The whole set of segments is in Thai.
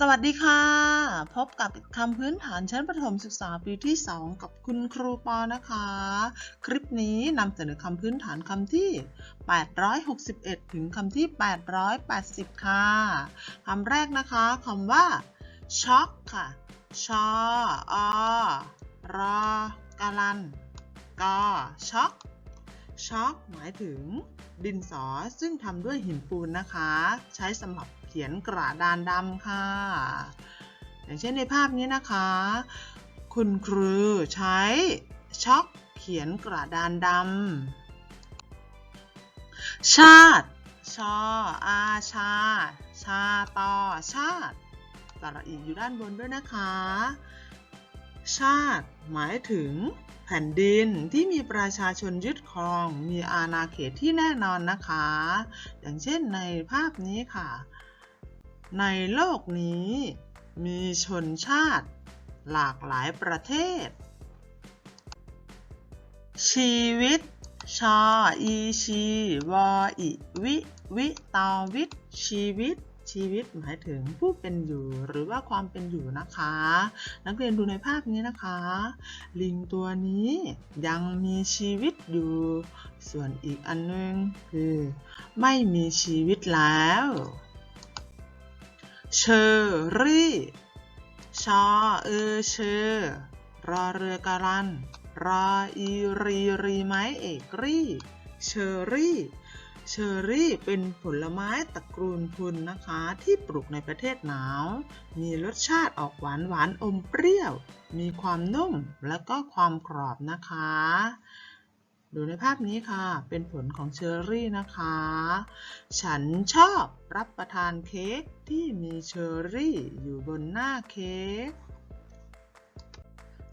สวัสดีค่ะ พบกับคำพื้นฐานชั้นประถมศึกษาปีที่ 2 กับคุณครูปอนะคะ คลิปนี้นำเสนอคำพื้นฐานคำที่ 861 ถึงคำที่ 880 ค่ะคำแรกนะคะคำว่าช็อกค่ะชออรอกาลันกอช็อกช็อกหมายถึงดินสอซึ่งทำด้วยหินปูนนะคะ ใช้สำหรับ ขียนกระดานดำค่ะ อย่างเช่นในภาพนี้นะคะ คุณครูใช้ช็อกเขียนกระดานดำชาติชออาชา ชาตอชาติสระอีอยู่ด้านบนด้วยนะคะ ชาติหมายถึงแผ่นดินที่มีประชาชนยึดครอง มีอาณาเขตที่แน่นอนนะคะ อย่างเช่นในภาพนี้ค่ะ ในโลกนี้ มีชนชาติ หลากหลายประเทศ ชีวิต ชออีชี วออิวิ วิตอวิทย์ชีวิต ชีวิตหมายถึงผู้เป็นอยู่หรือว่าความเป็นอยู่นะคะ นักเรียนดูในภาพนี้นะคะ ลิงตัวนี้ยังมีชีวิตอยู่ ส่วนอีกอันนึงคือ ไม่มีชีวิตแล้ว เชอรี่ ชอเออเชอรอเรือการัน รออีรีรีไม้เอกรี่ เชอรี่ เชอรี่เป็นผลไม้ตระกูลพุนนะคะ ที่ปลูกในประเทศหนาว มีรสชาติออกหวานหวานอมเปรี้ยว มีความนุ่มและก็ความกรอบนะคะ ดูในภาพนี้ค่ะ เป็นผลของเชอร์รี่นะคะ ฉันชอบรับประทานเค้กที่มีเชอร์รี่อยู่บนหน้าเค้ก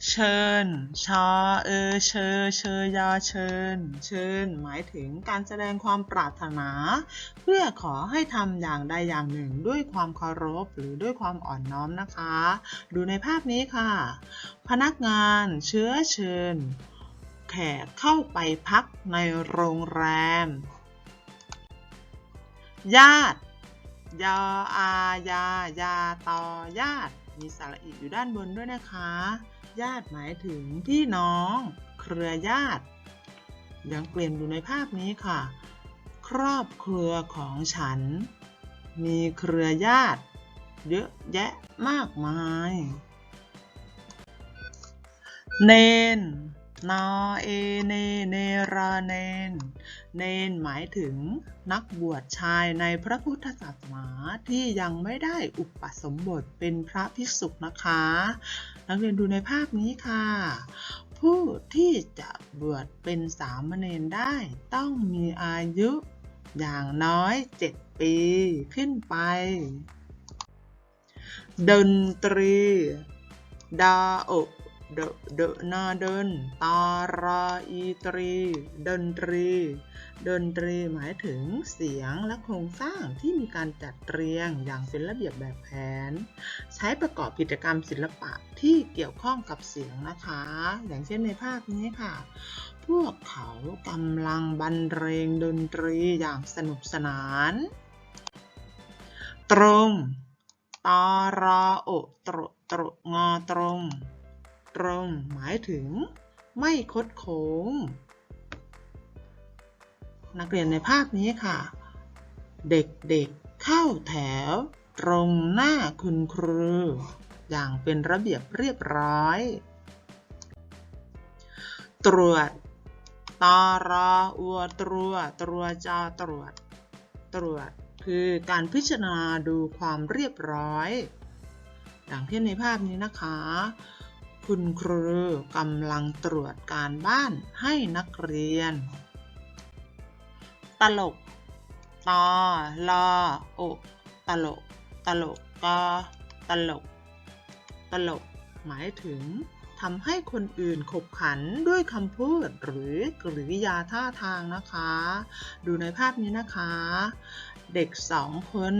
เชิญ ชอ เออ เชอ เชยอเชิญ เชิญ หมายถึงการแสดงความปรารถนา เพื่อขอให้ทำอย่างใดอย่างหนึ่งด้วยความเคารพหรือด้วยความอ่อนน้อมนะคะ ดูในภาพนี้ค่ะ พนักงานเชื้อเชิญ แขกเข้าไปพักในโรงแรม ญาติยออายายาตอญาติ มีสระอีอยู่ด้านบนด้วยนะคะ ญาติหมายถึงพี่น้อง เครือญาติ ยังเปลี่ยนอยู่ในภาพนี้ค่ะ ครอบครัวของฉัน มีเครือญาติ เยอะแยะมากมาย เนน นอเอเนเนราเนน เนนหมายถึงนักบวชชายในพระพุทธศาสนาที่ยังไม่ได้อุปสมบทเป็นพระภิกษุนะคะ นักเรียนดูในภาพนี้ค่ะ ผู้ที่จะบวชเป็นสามเณรได้ต้องมีอายุอย่างน้อย 7 ปีขึ้นไป ดนตรีดาโอ เดเดนาเดิน ตาราอีตรี ดนตรี ดนตรีหมายถึงเสียงและโครงสร้างที่มีการจัดเรียงอย่างเป็นระเบียบแบบแผน ใช้ประกอบกิจกรรมศิลปะที่เกี่ยวข้องกับเสียงนะคะ อย่างเช่นในภาพนี้ค่ะ พวกเขากำลังบรรเลงดนตรีอย่างสนุกสนาน ตรง ตาราโอตรตรงอตรง ตรง หมายถึง ไม่คดโค้ง นักเรียนในภาพนี้ค่ะ เด็กๆเข้าแถว ตรงหน้าคุณครู อย่างเป็นระเบียบเรียบร้อย ตรวจตาราอัวตรัวตรวจาตรวจ ตรวจ คือการพิจารณาดูความเรียบร้อยอย่างที่ในภาพนี้นะคะ คุณครูกำลังตรวจการบ้านให้นักเรียน ตลก ตอลอโอตลก ตลกกอตลก ตลก หมายถึงทำให้คนอื่นขบขันด้วยคำพูดหรือกริยาท่าทางนะคะ ดูในภาพนี้นะคะ เด็กสองคน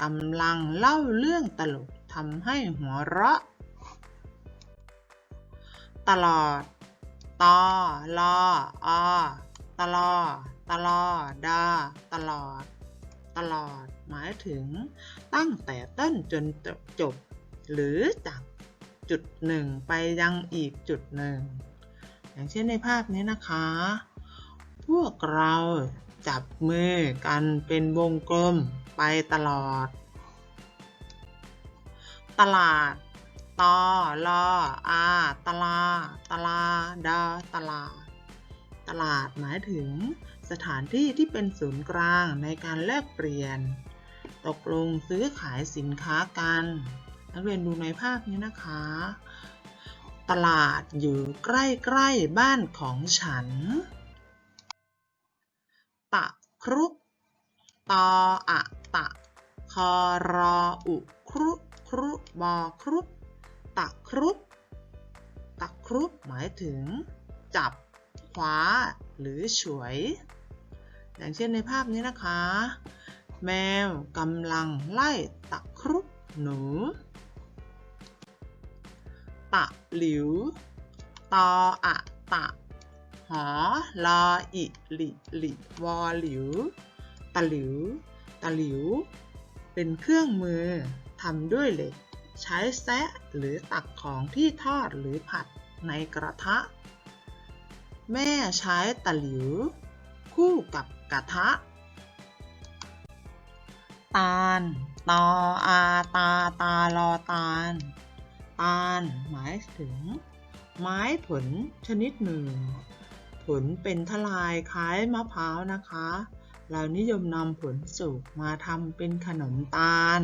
กำลังเล่าเรื่องตลกทำให้หัวเราะ ตลอด ตอลออตลอด ตลอดดาตลอด ตลอด หมายถึง ตั้งแต่ต้นจนจบ หรือจากจุดหนึ่งไปยังอีกจุดหนึ่ง อย่างเช่นในภาพนี้นะคะ พวกเราจับมือกันเป็นวงกลมไปตลอด ตลาด ตอลออาตลา ตลาดาตลาดตลาดหมายถึง สถานที่ที่เป็นศูนย์กลางในการแลกเปลี่ยน ตกลงซื้อขายสินค้ากัน นักเรียนดูในภาพนี้นะคะ ตลาดอยู่ใกล้ๆบ้านของฉัน ตะครุตออะตะคอรออุครุครุบอครุ ตะครุบตะครุบหมายถึง จับคว้า หรือฉวย อย่างเช่นในภาพนี้นะคะ แมวกำลังไล่ตะครุบหนู ตะหลิว ตออะตะ หอลออิหลิหลิวอหลิว ตะหลิว ตะหลิว เป็นเครื่องมือทำด้วยเหล็ก ใช้แซะหรือตักของที่ทอดหรือผัดในกระทะ แม่ใช้ตะหลิว คู่กับกระทะ ตาล ตออาตาตาลอตาล ตาล หมายถึง ไม้ผลชนิดหนึ่ง ผลเป็นทลายคล้ายมะพร้าวนะคะ เรานิยมนำผลสุกมาทำเป็นขนมตาล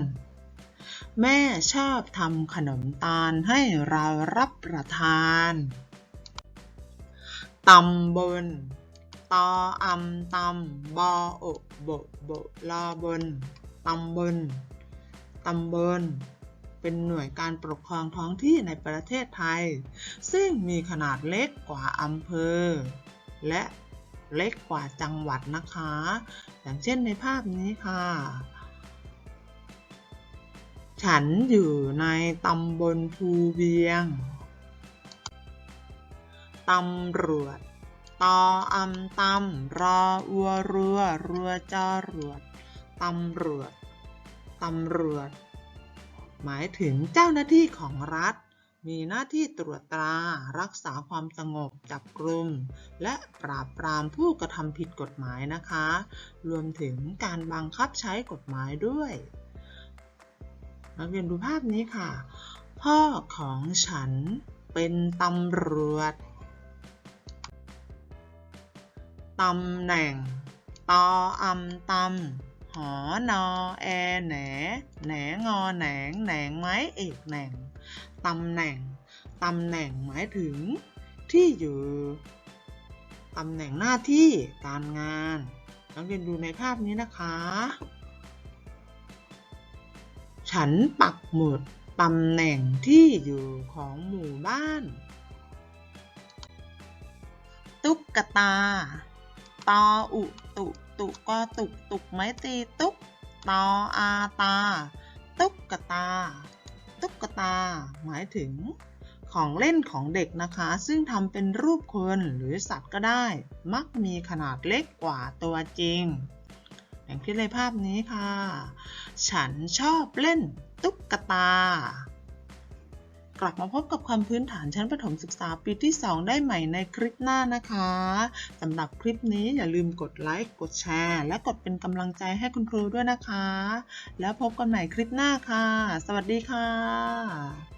แม่ชอบทำขนมตาลให้เรารับประทานตำบลตออำตำบอโอบโบลอบนตำบลตำบลเป็นหน่วยการปกครองท้องที่ในประเทศไทย ซึ่งมีขนาดเล็กกว่าอำเภอ และเล็กกว่าจังหวัดนะคะ อย่างเช่นในภาพนี้ค่ะ ฉันอยู่ในตำบลภูเวียง ตำรวจ ตออำตำรออัวรัวรัวจอรวด ตำรวจ ตำรวจ หมายถึงเจ้าหน้าที่ของรัฐ มีหน้าที่ตรวจตรา รักษาความสงบ จับกลุ่ม และปราบปรามผู้กระทำผิดกฎหมายนะคะ รวมถึงการบังคับใช้กฎหมายด้วย นักเรียนดูภาพนี้ค่ะ พ่อของฉันเป็นตำรวจตำแหน่ง ตออำตำหอนอแอแหนแหนงอแหนงแหนงไม้เอกแหน่งตำแหน่งตำแหน่งหมายถึง ที่อยู่ตำแหน่งหน้าที่การงานนักเรียนดูในภาพนี้นะคะ ฉันปักหมุดตำแหน่งที่อยู่ของหมู่บ้าน ตุ๊กตา ตออุตุตุก็ตุกตุกไม้ตีตุ๊ก ตออาตา ตุ๊กตา ตุ๊กตา หมายถึง ของเล่นของเด็กนะคะ ซึ่งทำเป็นรูปคนหรือสัตว์ก็ได้ มักมีขนาดเล็กกว่าตัวจริง อย่างที่ในภาพนี้ค่ะ ฉันชอบเล่นตุ๊กตา กลับมาพบกับความพื้นฐานชั้นประถมศึกษาปีที่ 2 ได้ใหม่ในคลิปหน้านะคะสำหรับคลิปนี้อย่าลืมกดไลค์ กดแชร์ และกดเป็นกำลังใจให้คุณครูด้วยนะคะ แล้วพบกันใหม่คลิปหน้าค่ะ สวัสดีค่ะ